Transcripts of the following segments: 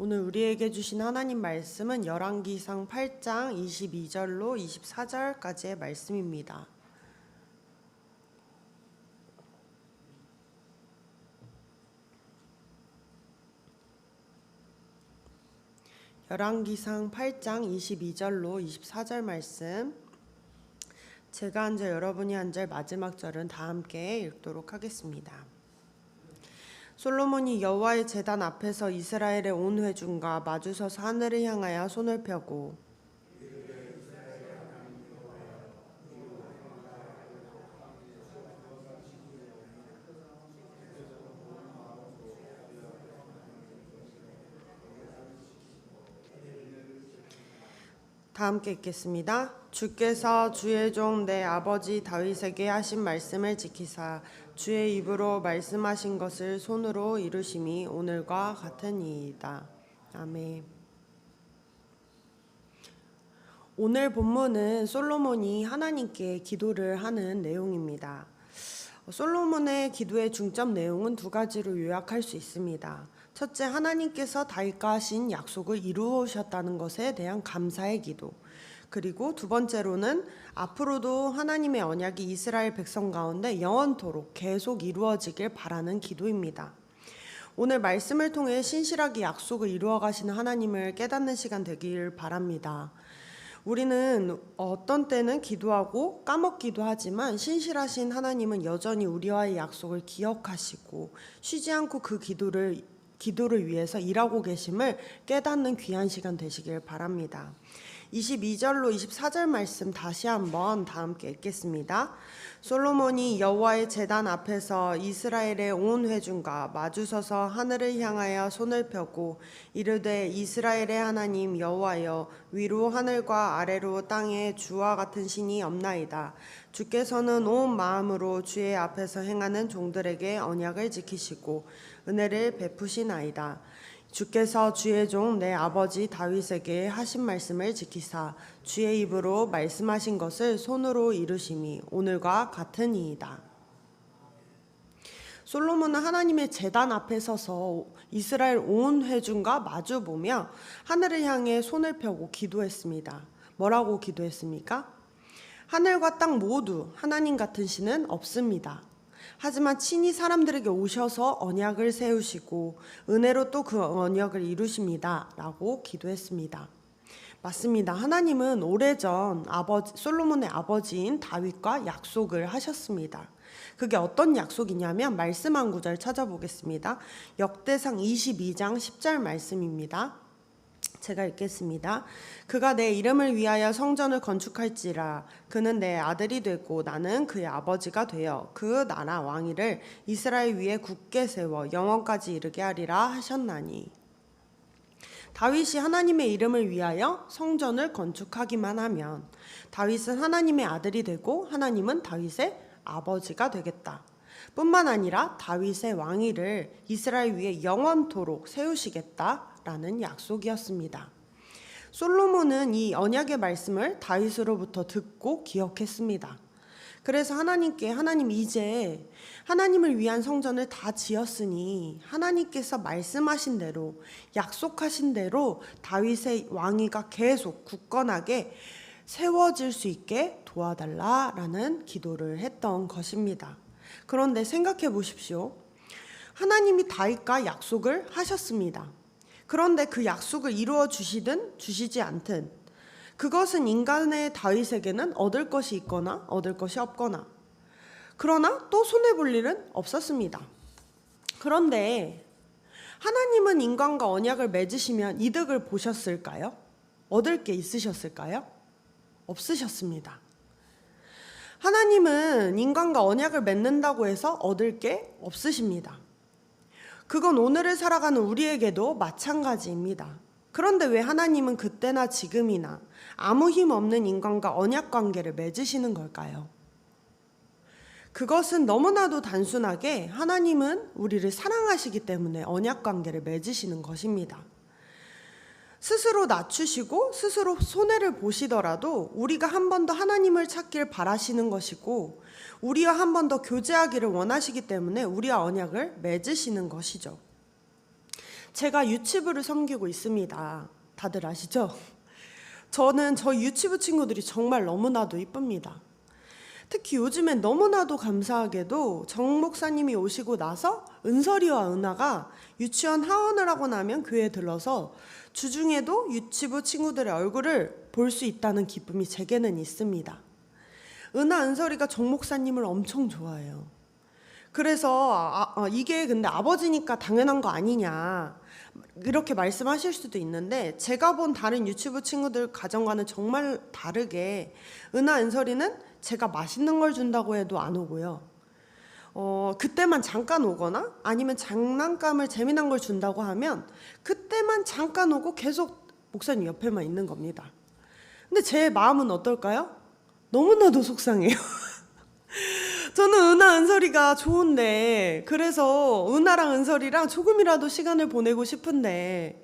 오늘 우리에게 주신 하나님 말씀은 열왕기상 8장 22절로 24절까지의 말씀입니다. 열왕기상 8장 22절로 24절 말씀 제가 한 절 여러분이 한 절 마지막 절은 다 함께 읽도록 하겠습니다. 솔로몬이 여호와의 제단 앞에서 이스라엘의 온 회중과 마주서서 하늘을 향하여 손을 펴고 다 함께 읽겠습니다. 주께서 주의 종 내 아버지 다윗에게 하신 말씀을 지키사 주의 입으로 말씀하신 것을 손으로 이루심이 오늘과 같으니이다. 아멘. 오늘 본문은 솔로몬이 하나님께 기도를 하는 내용입니다. 솔로몬의 기도의 중점 내용은 두 가지로 요약할 수 있습니다. 첫째, 하나님께서 다윗과 하신 약속을 이루셨다는 것에 대한 감사의 기도. 그리고 두 번째로는 앞으로도 하나님의 언약이 이스라엘 백성 가운데 영원토록 계속 이루어지길 바라는 기도입니다. 오늘 말씀을 통해 신실하게 약속을 이루어 가시는 하나님을 깨닫는 시간 되길 바랍니다. 우리는 어떤 때는 기도하고 까먹기도 하지만 신실하신 하나님은 여전히 우리와의 약속을 기억하시고 쉬지 않고 그 기도를 기도를 위해서 일하고 계심을 깨닫는 귀한 시간 되시길 바랍니다. 22절로 24절 말씀 다시 한번 다 함께 읽겠습니다. 솔로몬이 여호와의 제단 앞에서 이스라엘의 온 회중과 마주서서 하늘을 향하여 손을 펴고 이르되 이스라엘의 하나님 여호와여 위로 하늘과 아래로 땅에 주와 같은 신이 없나이다. 주께서는 온 마음으로 주의 앞에서 행하는 종들에게 언약을 지키시고 은혜를 베푸시나이다. 주께서 주의 종 내 아버지 다윗에게 하신 말씀을 지키사 주의 입으로 말씀하신 것을 손으로 이루심이 오늘과 같으니이다. 솔로몬은 하나님의 제단 앞에 서서 이스라엘 온 회중과 마주 보며 하늘을 향해 손을 펴고 기도했습니다. 뭐라고 기도했습니까? 하늘과 땅 모두 하나님 같은 신은 없습니다. 하지만 친히 사람들에게 오셔서 언약을 세우시고 은혜로 또 그 언약을 이루십니다. 라고 기도했습니다. 맞습니다. 하나님은 오래전 아버지, 솔로몬의 아버지인 다윗과 약속을 하셨습니다. 그게 어떤 약속이냐면 말씀 한 구절 찾아보겠습니다. 역대상 22장 10절 말씀입니다. 제가 읽겠습니다. 그가 내 이름을 위하여 성전을 건축할지라 그는 내 아들이 되고 나는 그의 아버지가 되어 그 나라 왕위를 이스라엘 위에 굳게 세워 영원까지 이르게 하리라 하셨나니 다윗이 하나님의 이름을 위하여 성전을 건축하기만 하면 다윗은 하나님의 아들이 되고 하나님은 다윗의 아버지가 되겠다. 뿐만 아니라 다윗의 왕위를 이스라엘 위에 영원토록 세우시겠다 라는 약속이었습니다. 솔로몬은 이 언약의 말씀을 다윗으로부터 듣고 기억했습니다. 그래서 하나님께 하나님 이제 하나님을 위한 성전을 다 지었으니 하나님께서 말씀하신 대로 약속하신 대로 다윗의 왕위가 계속 굳건하게 세워질 수 있게 도와달라라는 기도를 했던 것입니다. 그런데 생각해 보십시오. 하나님이 다윗과 약속을 하셨습니다. 그런데 그 약속을 이루어 주시든 주시지 않든 그것은 인간의 다윗에게는 얻을 것이 있거나 얻을 것이 없거나 그러나 또 손해 볼 일은 없었습니다. 그런데 하나님은 인간과 언약을 맺으시면 이득을 보셨을까요? 얻을 게 있으셨을까요? 없으셨습니다. 하나님은 인간과 언약을 맺는다고 해서 얻을 게 없으십니다. 그건 오늘을 살아가는 우리에게도 마찬가지입니다. 그런데 왜 하나님은 그때나 지금이나 아무 힘 없는 인간과 언약 관계를 맺으시는 걸까요? 그것은 너무나도 단순하게 하나님은 우리를 사랑하시기 때문에 언약 관계를 맺으시는 것입니다. 스스로 낮추시고 스스로 손해를 보시더라도 우리가 한 번 더 하나님을 찾길 바라시는 것이고 우리와 한 번 더 교제하기를 원하시기 때문에 우리와 언약을 맺으시는 것이죠. 제가 유치부를 섬기고 있습니다. 다들 아시죠? 저는 저희 유치부 친구들이 정말 너무나도 이쁩니다. 특히 요즘엔 너무나도 감사하게도 정 목사님이 오시고 나서 은설이와 은하가 유치원 하원을 하고 나면 교회에 들러서 주중에도 유치부 친구들의 얼굴을 볼 수 있다는 기쁨이 제게는 있습니다. 은하 은설이가 정 목사님을 엄청 좋아해요. 그래서 아, 아, 이게 근데 아버지니까 당연한 거 아니냐 이렇게 말씀하실 수도 있는데 제가 본 다른 유튜브 친구들 가정과는 정말 다르게 은하 은설이는 제가 맛있는 걸 준다고 해도 안 오고요. 어, 그때만 잠깐 오거나 아니면 장난감을 재미난 걸 준다고 하면 그때만 잠깐 오고 계속 목사님 옆에만 있는 겁니다. 근데 제 마음은 어떨까요? 너무나도 속상해요. 저는 은하 은설이가 좋은데 그래서 은하랑 은설이랑 조금이라도 시간을 보내고 싶은데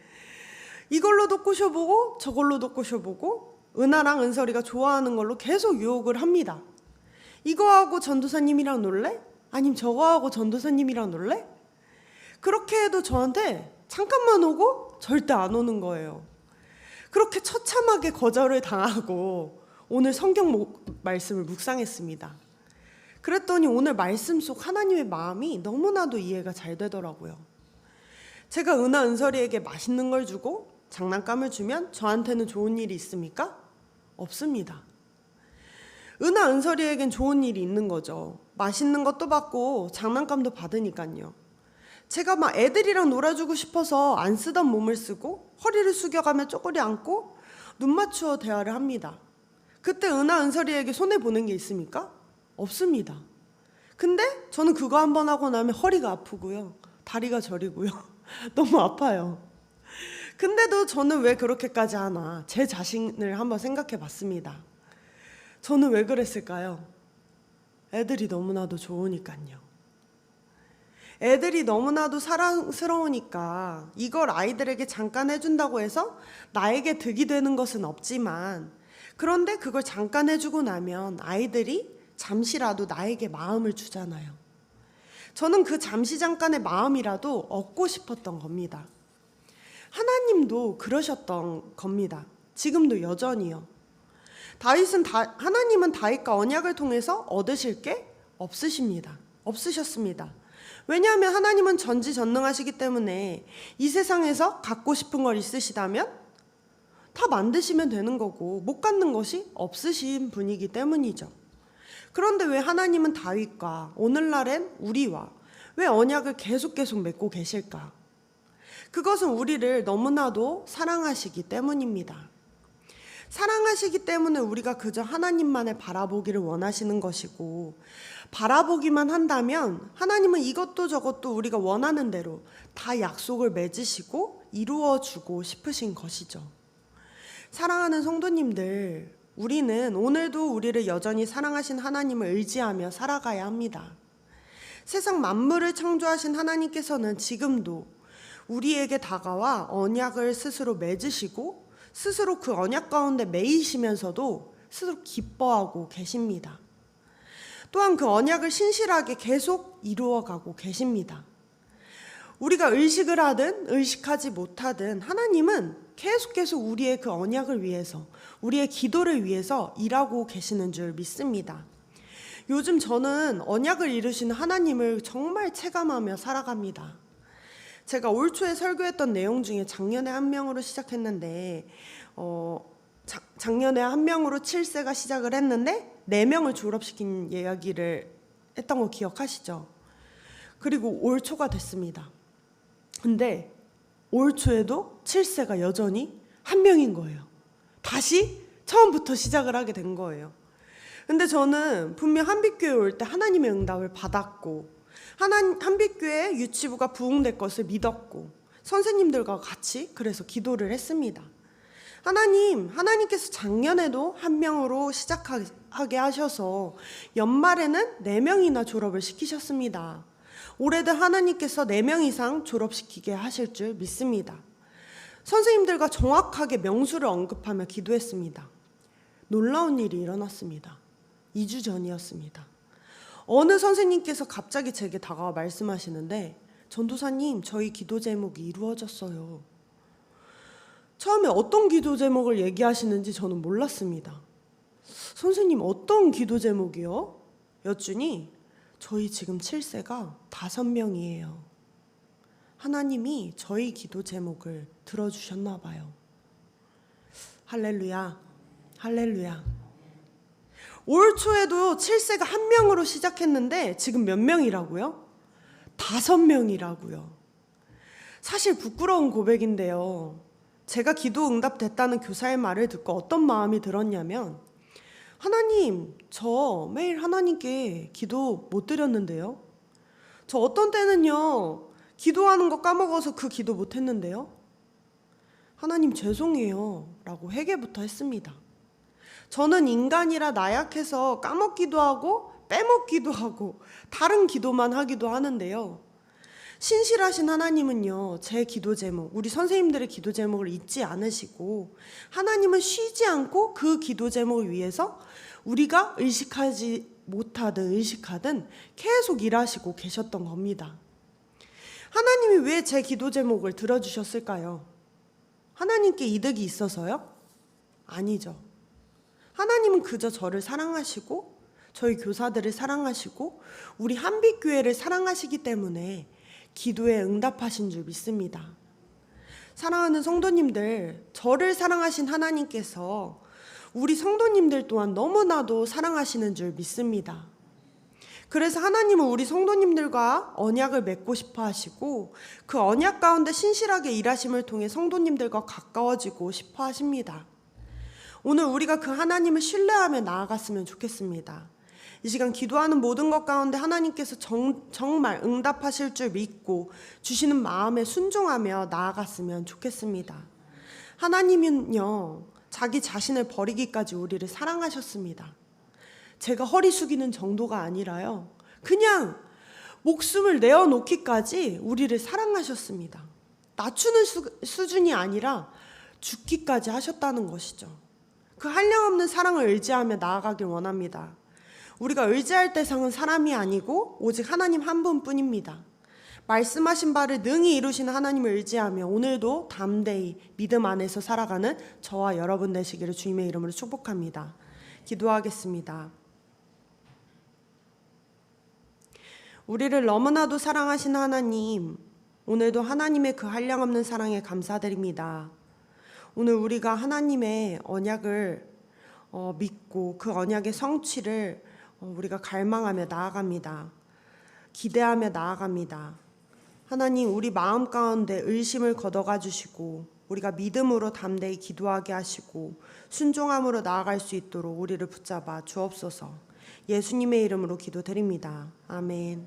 이걸로도 꼬셔보고 저걸로도 꼬셔보고 은하랑 은설이가 좋아하는 걸로 계속 유혹을 합니다. 이거하고 전도사님이랑 놀래? 아님 저거하고 전도사님이랑 놀래? 그렇게 해도 저한테 잠깐만 오고 절대 안 오는 거예요. 그렇게 처참하게 거절을 당하고 오늘 성경 목- 말씀을 묵상했습니다. 그랬더니 오늘 말씀 속 하나님의 마음이 너무나도 이해가 잘 되더라고요. 제가 은하 은설이에게 맛있는 걸 주고 장난감을 주면 저한테는 좋은 일이 있습니까? 없습니다. 은하 은설이에겐 좋은 일이 있는 거죠. 맛있는 것도 받고 장난감도 받으니까요. 제가 막 애들이랑 놀아주고 싶어서 안 쓰던 몸을 쓰고 허리를 숙여가며 쪼그리 앉고 눈 맞추어 대화를 합니다. 그때 은하 은설이에게 손해 보는 게 있습니까? 없습니다. 근데 저는 그거 한 번 하고 나면 허리가 아프고요. 다리가 저리고요. 너무 아파요. 근데도 저는 왜 그렇게까지 하나 제 자신을 한번 생각해 봤습니다. 저는 왜 그랬을까요? 애들이 너무나도 좋으니까요. 애들이 너무나도 사랑스러우니까 이걸 아이들에게 잠깐 해준다고 해서 나에게 득이 되는 것은 없지만 그런데 그걸 잠깐 해주고 나면 아이들이 잠시라도 나에게 마음을 주잖아요. 저는 그 잠시 잠깐의 마음이라도 얻고 싶었던 겁니다. 하나님도 그러셨던 겁니다. 지금도 여전히요. 다윗은 다, 하나님은 다윗과 언약을 통해서 얻으실 게 없으십니다. 없으셨습니다. 왜냐하면 하나님은 전지전능하시기 때문에 이 세상에서 갖고 싶은 걸 있으시다면 다 만드시면 되는 거고 못 갖는 것이 없으신 분이기 때문이죠. 그런데 왜 하나님은 다윗과 오늘날엔 우리와 왜 언약을 계속 계속 맺고 계실까? 그것은 우리를 너무나도 사랑하시기 때문입니다. 사랑하시기 때문에 우리가 그저 하나님만을 바라보기를 원하시는 것이고, 바라보기만 한다면 하나님은 이것도 저것도 우리가 원하는 대로 다 약속을 맺으시고 이루어 주고 싶으신 것이죠. 사랑하는 성도님들, 우리는 오늘도 우리를 여전히 사랑하신 하나님을 의지하며 살아가야 합니다. 세상 만물을 창조하신 하나님께서는 지금도 우리에게 다가와 언약을 스스로 맺으시고 스스로 그 언약 가운데 매이시면서도 스스로 기뻐하고 계십니다. 또한 그 언약을 신실하게 계속 이루어가고 계십니다. 우리가 의식을 하든 의식하지 못하든 하나님은 계속 계속 우리의 그 언약을 위해서 우리의 기도를 위해서 일하고 계시는 줄 믿습니다. 요즘 저는 언약을 이루시는 하나님을 정말 체감하며 살아갑니다. 제가 올 초에 설교했던 내용 중에 작년에 한 명으로 시작했는데 어, 자, 작년에 한 명으로 7세가 시작을 했는데 네 명을 졸업시킨 이야기를 했던 거 기억하시죠? 그리고 올 초가 됐습니다. 근데 올 초에도 7세가 여전히 한 명인 거예요. 다시 처음부터 시작을 하게 된 거예요. 근데 저는 분명 한빛교회 올 때 하나님의 응답을 받았고 한빛교회 유치부가 부흥될 것을 믿었고 선생님들과 같이 그래서 기도를 했습니다. 하나님, 하나님께서 작년에도 한 명으로 시작하게 하셔서 연말에는 네 명이나 졸업을 시키셨습니다. 올해도 하나님께서 네명 이상 졸업시키게 하실 줄 믿습니다. 선생님들과 정확하게 명수를 언급하며 기도했습니다. 놀라운 일이 일어났습니다. 2주 전이었습니다. 어느 선생님께서 갑자기 제게 다가와 말씀하시는데 전도사님, 저희 기도 제목이 이루어졌어요. 처음에 어떤 기도 제목을 얘기하시는지 저는 몰랐습니다. 선생님, 어떤 기도 제목이요? 여쭈니, 저희 지금 7세가 다섯 명이에요. 하나님이 저희 기도 제목을 들어주셨나 봐요. 할렐루야, 할렐루야. 올 초에도 7세가 한 명으로 시작했는데 지금 몇 명이라고요? 다섯 명이라고요. 사실 부끄러운 고백인데요. 제가 기도 응답됐다는 교사의 말을 듣고 어떤 마음이 들었냐면 하나님, 저 매일 하나님께 기도 못 드렸는데요. 저 어떤 때는요. 기도하는 거 까먹어서 그 기도 못 했는데요. 하나님 죄송해요. 라고 회개부터 했습니다. 저는 인간이라 나약해서 까먹기도 하고 빼먹기도 하고 다른 기도만 하기도 하는데요. 신실하신 하나님은요, 제 기도 제목, 우리 선생님들의 기도 제목을 잊지 않으시고, 하나님은 쉬지 않고 그 기도 제목을 위해서 우리가 의식하지 못하든 의식하든 계속 일하시고 계셨던 겁니다. 하나님이 왜 제 기도 제목을 들어주셨을까요? 하나님께 이득이 있어서요? 아니죠. 하나님은 그저 저를 사랑하시고 저희 교사들을 사랑하시고 우리 한빛교회를 사랑하시기 때문에 기도에 응답하신 줄 믿습니다. 사랑하는 성도님들, 저를 사랑하신 하나님께서 우리 성도님들 또한 너무나도 사랑하시는 줄 믿습니다. 그래서 하나님은 우리 성도님들과 언약을 맺고 싶어 하시고 그 언약 가운데 신실하게 일하심을 통해 성도님들과 가까워지고 싶어 하십니다. 오늘 우리가 그 하나님을 신뢰하며 나아갔으면 좋겠습니다. 이 시간 기도하는 모든 것 가운데 하나님께서 정, 정말 응답하실 줄 믿고 주시는 마음에 순종하며 나아갔으면 좋겠습니다. 하나님은요, 자기 자신을 버리기까지 우리를 사랑하셨습니다. 제가 허리 숙이는 정도가 아니라요, 그냥 목숨을 내어놓기까지 우리를 사랑하셨습니다. 낮추는 수, 수준이 아니라 죽기까지 하셨다는 것이죠. 그 한량없는 사랑을 의지하며 나아가길 원합니다. 우리가 의지할 대상은 사람이 아니고 오직 하나님 한 분뿐입니다. 말씀하신 바를 능히 이루시는 하나님을 의지하며 오늘도 담대히 믿음 안에서 살아가는 저와 여러분 되시기를 주님의 이름으로 축복합니다. 기도하겠습니다. 우리를 너무나도 사랑하신 하나님, 오늘도 하나님의 그 한량없는 사랑에 감사드립니다. 오늘 우리가 하나님의 언약을 어, 믿고 그 언약의 성취를 어, 우리가 갈망하며 나아갑니다. 기대하며 나아갑니다. 하나님, 우리 마음 가운데 의심을 걷어가 주시고, 우리가 믿음으로 담대히 기도하게 하시고, 순종함으로 나아갈 수 있도록 우리를 붙잡아 주옵소서. 예수님의 이름으로 기도드립니다. 아멘.